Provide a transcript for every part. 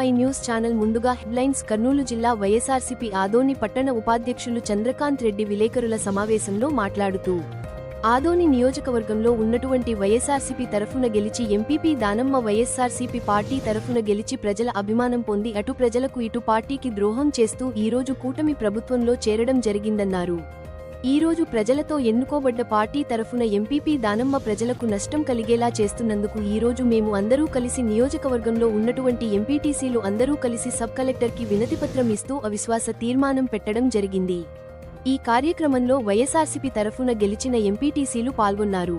I news channel ముందుగా headlines Kurnool జిల్లా YSRCP Adoni పట్టణ ఉపాధ్యక్షులు చంద్రకాంత్ రెడ్డి విలేకరుల సమావేశంలో మాట్లాడుతూ ఆదోని నియోజకవర్గంలో ఉన్నటువంటి వైఎస్ఆర్సీపీ తరఫున గెలిచి ఎంపీపీ దానమ్మ వైఎస్ఆర్సీపీ పార్టీ తరఫున గెలిచి ప్రజల అభిమానం పొంది అటు ప్రజలకు ఇటు పార్టీకి ద్రోహం చేస్తూ ఈరోజు కూటమి ప్రభుత్వంలో చేరడం జరిగిందన్నారు. ఈరోజు ప్రజలతో ఎన్నుకోబడ్డ పార్టీ తరఫున ఎంపీపీ దానమ్మ ప్రజలకు నష్టం కలిగేలా చేస్తున్నందుకు ఈరోజు మేము అందరూ కలిసి నియోజకవర్గంలో ఉన్నటువంటి ఎంపీటీసీలు అందరూ కలిసి సబ్ కలెక్టర్కి వినతిపత్రం ఇస్తూ అవిశ్వాస తీర్మానం పెట్టడం జరిగింది. ఈ కార్యక్రమంలో వైఎస్ఆర్సీపీ తరఫున గెలిచిన ఎంపీటీసీలు పాల్గొన్నారు.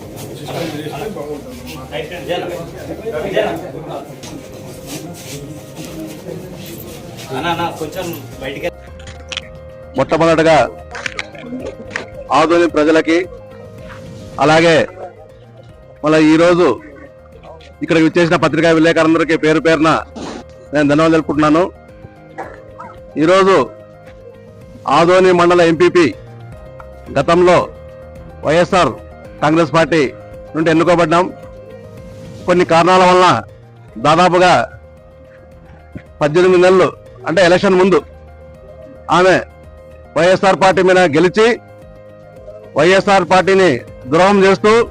కొంచెం బయటికి మొట్టమొదటగా ఆధునిక ప్రజలకి అలాగే మళ్ళీ ఈరోజు ఇక్కడికి వచ్చేసిన పత్రికా విలేకరులందరికీ పేరు పేరున నేను ధన్యవాదాలు తెలుపుకుంటున్నాను. ఈరోజు ఆదోని మండల ఎంపీపీ గతంలో వైఎస్ఆర్ కాంగ్రెస్ పార్టీ నుండి ఎన్నుకోబడ్డాం. కొన్ని కారణాల వలన దాదాపుగా పద్దెనిమిది నెలలు అంటే ఎలక్షన్ ముందు ఆమె వైఎస్ఆర్ పార్టీ మీద గెలిచి వైఎస్ఆర్ పార్టీని ద్రోహం చేస్తూ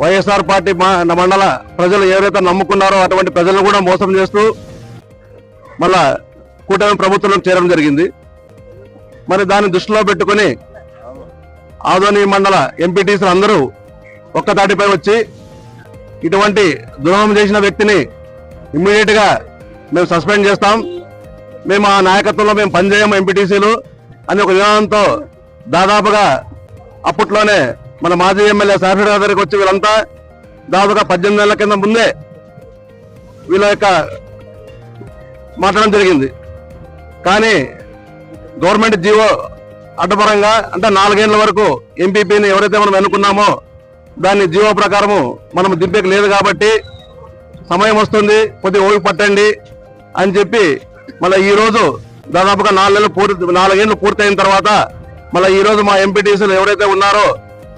వైఎస్ఆర్ పార్టీ మా- మండల ప్రజలు ఎవరైతే నమ్ముకున్నారో అటువంటి ప్రజలను కూడా మోసం చేస్తూ మళ్ళా కూటమి ప్రభుత్వంలో చేరడం జరిగింది. మరి దాన్ని దృష్టిలో పెట్టుకొని ఆదోని మండల ఎంపీటీసీలు అందరూ ఒక్క తాటిపై వచ్చి ఇటువంటి ద్రోహం చేసిన వ్యక్తిని ఇమ్మీడియట్గా మేము సస్పెండ్ చేస్తాం. మేము ఆ నాయకత్వంలో మేము పనిచేయము ఎంపీటీసీలు అని ఒక విధానంతో దాదాపుగా అప్పట్లోనే మన మాజీ ఎమ్మెల్యే సాఫీర్ దగ్గరికి వచ్చి వీళ్ళంతా దాదాపుగా పద్దెనిమిది నెలల కింద ముందే వీళ్ళ యొక్క మాట్లాడడం జరిగింది. కానీ గవర్నమెంట్ జీవో అడ్డపరంగా అంటే నాలుగేళ్ళ వరకు ఎంపీపీని ఎవరైతే మనం అనుకున్నామో దాన్ని జీవో ప్రకారము మనం దింపేకి లేదు కాబట్టి సమయం వస్తుంది కొద్దిగా ఓపిక పట్టండి అని చెప్పి మళ్ళీ ఈరోజు దాదాపుగా నాలుగేళ్ళు పూర్తి నాలుగేళ్ళు పూర్తయిన తర్వాత మళ్ళీ ఈరోజు మా ఎంపీటీసీలు ఎవరైతే ఉన్నారో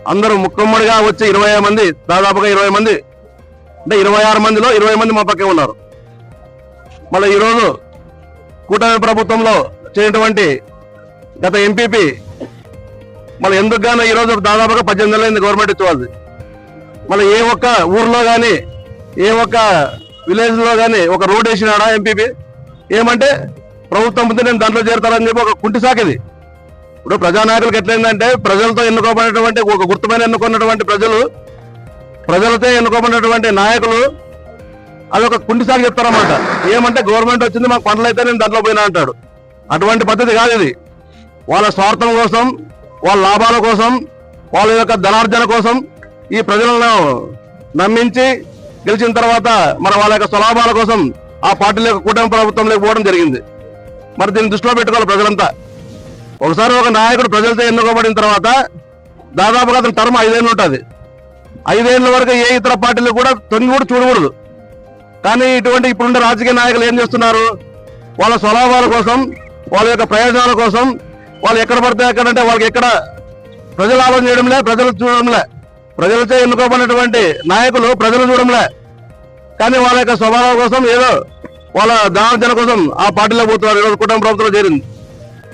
అందరూ ముక్కమ్మడిగా వచ్చి ఇరవై మంది దాదాపుగా ఇరవై మంది అంటే ఇరవై ఆరు మందిలో ఇరవై మంది మా పక్కే ఉన్నారు. మళ్ళీ ఈరోజు కూటమి ప్రభుత్వంలో చేయటువంటి గత ఎంపీపీ మళ్ళీ ఎందుకు గానో ఈ రోజు దాదాపుగా పద్దెనిమిది నెలలైంది గవర్నమెంట్ ఇచ్చేవాళ్ళు మళ్ళీ ఏ ఒక్క ఊర్లో కానీ ఏ ఒక్క విలేజ్లో కానీ ఒక రోడ్ వేసినాడా ఎంపీపీ ఏమంటే ప్రభుత్వం ముందు నేను దాంట్లో చేరుతానని చెప్పి ఒక కుంటి సాకిది ఇప్పుడు ప్రజానాయకులకు ఎట్లయిందంటే ప్రజలతో ఎన్నుకోబడినటువంటి ఒక గుర్తుమైన ఎన్నుకున్నటువంటి ప్రజలు ప్రజలతో ఎన్నుకోబడినటువంటి నాయకులు అదొక కుంటి సాగు చెప్తారన్నమాట. ఏమంటే గవర్నమెంట్ వచ్చింది మాకు పనులు అయితే నేను దాంట్లో పోయినా అంటాడు. అటువంటి పద్ధతి కాదు ఇది. వాళ్ళ స్వార్థం కోసం వాళ్ళ లాభాల కోసం వాళ్ళ యొక్క ధనార్జన కోసం ఈ ప్రజలను నమ్మించి గెలిచిన తర్వాత మన వాళ్ళ యొక్క స్వలాభాల కోసం ఆ పార్టీలో యొక్క కూటమి ప్రభుత్వంలోకి పోవడం జరిగింది. మరి దీన్ని దృష్టిలో పెట్టుకోవాలి ప్రజలంతా. ఒకసారి ఒక నాయకుడు ప్రజలతో ఎన్నుకోబడిన తర్వాత దాదాపుగా అతని టర్మ్ ఐదేళ్ళు ఉంటుంది. ఐదేళ్ళ వరకు ఏ ఇతర పార్టీలు కూడా తొంగి కూడా చూడకూడదు. కానీ ఇటువంటి ఇప్పుడుండే రాజకీయ నాయకులు ఏం చేస్తున్నారు? వాళ్ళ స్వలాభాల కోసం వాళ్ళ యొక్క ప్రయోజనాల కోసం వాళ్ళు ఎక్కడ పడితే ఎక్కడంటే వాళ్ళకి ఎక్కడ ప్రజలు ఆలోచన చేయడంలే ప్రజలు చూడడంలే ప్రజలతో ఎన్నుకోబడినటువంటి నాయకులు ప్రజలు చూడంలే. కానీ వాళ్ళ యొక్క స్వభావం కోసం ఏదో వాళ్ళ దానజన కోసం ఆ పార్టీలో పోతున్నారు. ఈరోజు కుటుంబ ప్రభుత్వంలో చేరింది.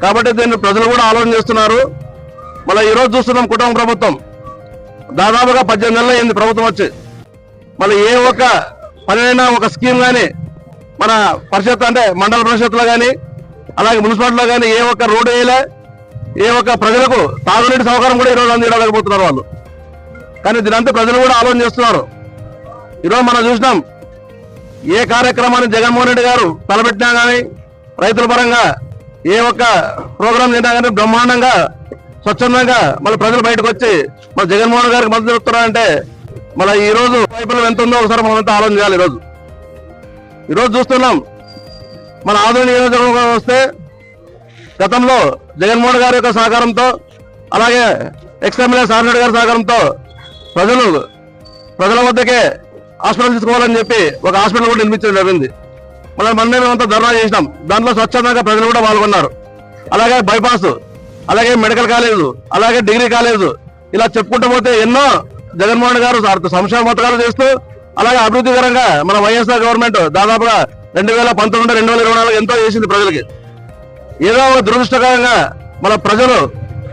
కాబట్టి దీన్ని ప్రజలు కూడా ఆలోచన చేస్తున్నారు. మళ్ళీ ఈరోజు చూస్తున్నాం కుటుంబ ప్రభుత్వం. దాదాపుగా పద్దెనిమిది నెలలు అయింది ప్రభుత్వం వచ్చి. మళ్ళీ ఏ ఒక్క పనైనా ఒక స్కీమ్ కానీ మన పరిషత్ అంటే మండల పరిషత్లో కానీ అలాగే మున్సిపాలిటీలో కానీ ఏ ఒక్క రోడ్డు వేయలే. ఏ ఒక్క ప్రజలకు తాగునీటి సౌకర్యం కూడా ఈరోజు అందించలేకపోతున్నారు వాళ్ళు. కానీ దీనంతా ప్రజలు కూడా ఆలోచన చేస్తున్నారు. ఈరోజు మనం చూసినాం ఏ కార్యక్రమాన్ని జగన్మోహన్ రెడ్డి గారు తలపెట్టినా కానీ రైతుల పరంగా ఏ ఒక్క ప్రోగ్రాం చేసినా కానీ బ్రహ్మాండంగా స్వచ్ఛందంగా మళ్ళీ ప్రజలు బయటకు వచ్చి మన జగన్మోహన్ గారికి మద్దతు చెప్తున్నారంటే మన ఈ రోజు వైఫల్యం ఎంత ఉందో ఒకసారి మనం అంతా ఆలోచన చేయాలి ఈరోజు. ఈరోజు చూస్తున్నాం మన ఆధునిక నియోజకవర్గం వస్తే గతంలో జగన్మోహన్ గారి యొక్క సహకారంతో అలాగే ఎక్స్ఎమ్మెల్యే సార్నెడ్ గారి సహకారంతో ప్రజలు ప్రజల వద్దకే హాస్పిటల్ తీసుకోవాలని చెప్పి ఒక హాస్పిటల్ కూడా నిర్మించడం జరిగింది. మన మొన్న మేమంతా ధర్నా చేసినాం. దాంట్లో స్వచ్ఛందంగా ప్రజలు కూడా పాల్గొన్నారు. అలాగే బైపాస్ అలాగే మెడికల్ కాలేజు అలాగే డిగ్రీ కాలేజు ఇలా చెప్పుకుంటూ పోతే ఎన్నో జగన్మోహన్ గారు సార్ సంక్షేమ పథకాలు చేస్తూ అలాగే అభివృద్ధికరంగా మన వైఎస్ఆర్ గవర్నమెంట్ దాదాపుగా రెండు వేల పంతొమ్మిది రెండు వేల ఇరవై నాలుగు ఎంతో చేసింది ప్రజలకి. ఏదో ఒక దురదృష్టకరంగా మన ప్రజలు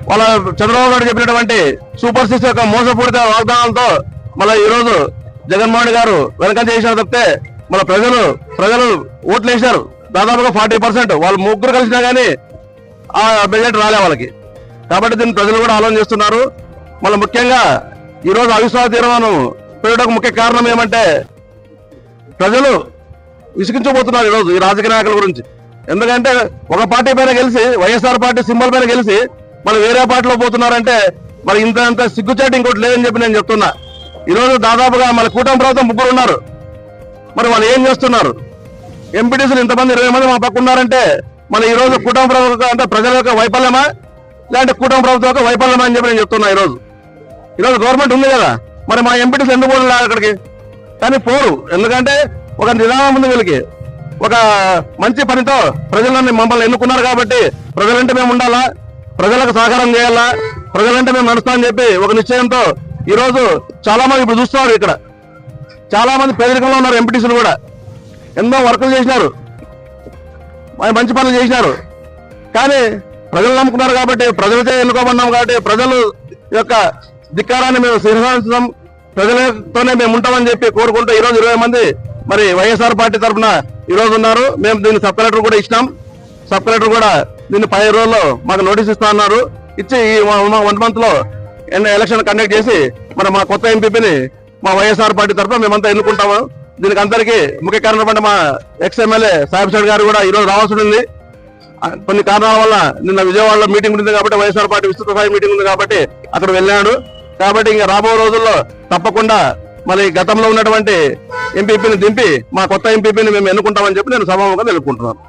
వాళ్ళ చంద్రబాబు నాయుడు చెప్పినటువంటి సూపర్ సిక్స్ యొక్క మోసపూరిత వాగ్దానంతో మన ఈ రోజు జగన్మోహన్ గారు వెనక చేసినారు తప్పితే మన ప్రజలు ప్రజలు ఓట్లు వేశారు దాదాపుగా ఫార్టీ పర్సెంట్ వాళ్ళు ముగ్గురు కలిసినా గానీ ఆ బడ్జెట్ రాలే వాళ్ళకి. కాబట్టి దీన్ని ప్రజలు కూడా ఆలోచన చేస్తున్నారు. మళ్ళీ ముఖ్యంగా ఈ రోజు అవిశ్వాస తీర్మానం పెట్టడానికి ముఖ్య కారణం ఏమంటే ప్రజలు విసిగించబోతున్నారు ఈరోజు ఈ రాజకీయ నాయకుల గురించి. ఎందుకంటే ఒక పార్టీ పైన గెలిచి వైఎస్ఆర్ పార్టీ సింబల్ పైన గెలిచి మరి వేరే పార్టీలో పోతున్నారంటే మరి ఇంత అంత సిగ్గుచాటు ఇంకోటి లేదని చెప్పి నేను చెప్తున్నా. ఈరోజు దాదాపుగా మన కూటమి ప్రభుత్వం ముగ్గురు ఉన్నారు. మరి వాళ్ళు ఏం చేస్తున్నారు? ఎంపీటీసీలు ఇంతమంది ఇరవై మంది మా పక్క ఉన్నారంటే మరి ఈరోజు కూటమి ప్రభుత్వం అంటే ప్రజల యొక్క వైఫల్యమా? లేదంటే కూటమి ప్రభుత్వం యొక్క వైఫల్యమా అని చెప్పి నేను చెప్తున్నా ఈరోజు. ఈరోజు గవర్నమెంట్ ఉంది కదా. మరి మా ఎంపీటీసీ ఎందుకు పోలేదు అక్కడికి? కానీ పోరు. ఎందుకంటే ఒక నిదానం ఉంది వీళ్ళకి. ఒక మంచి పనితో ప్రజలని మమ్మల్ని ఎన్నుకున్నారు కాబట్టి ప్రజలంటే మేము ఉండాలా? ప్రజలకు సహకారం చేయాలా? ప్రజలంటే మేము నడుస్తామని చెప్పి ఒక నిశ్చయంతో ఈరోజు చాలా మంది ఇప్పుడు చూస్తున్నారు ఇక్కడ. చాలా మంది పేదరికంలో ఉన్నారు ఎంపీటీసీలు కూడా. ఎన్నో వర్కులు చేసినారు. మరి మంచి పనులు చేసినారు. కానీ ప్రజలు నమ్ముకున్నారు కాబట్టి ప్రజలతో ఎన్నుకోమన్నాం కాబట్టి ప్రజలు యొక్క ధిక్కారాన్ని మేము శిరసాంశం ప్రజలతోనే మేము ఉంటామని చెప్పి కోరుకుంటూ ఈరోజు ఇరవై మంది మరి వైఎస్ఆర్ పార్టీ తరఫున ఈ రోజు ఉన్నారు. మేము దీన్ని సబ్ కలెక్టర్ కూడా ఇచ్చినాం. సబ్ కలెక్టర్ కూడా దీన్ని పది రోజుల్లో మాకు నోటీస్ ఇస్తా అన్నారు. ఇచ్చి ఈ వన్ మంత్లో ఎలక్షన్ కండక్ట్ చేసి మరి మా కొత్త ఎంపీపీని మా వైఎస్ఆర్ పార్టీ తరఫున మేమంతా ఎన్నుకుంటాము. దీనికి అందరికీ ముఖ్య కారణం మా ఎక్స్ ఎమ్మెల్యే సాహిబ్ సైడ్ గారు కూడా ఈరోజు రావాల్సి ఉంది. కొన్ని కారణాల వల్ల నిన్న విజయవాడలో మీటింగ్ ఉంది కాబట్టి వైఎస్ఆర్ పార్టీ విస్తృత స్థాయి మీటింగ్ ఉంది కాబట్టి అక్కడ వెళ్ళాడు. కాబట్టి ఇంకా రాబో రోజుల్లో తప్పకుండా మరి గతంలో ఉన్నటువంటి ఎంపీపీని దింపి మా కొత్త ఎంపీపీని మేము ఎన్నుకుంటామని చెప్పి నేను సభాముఖంగా తెలుపుకుంటున్నాను.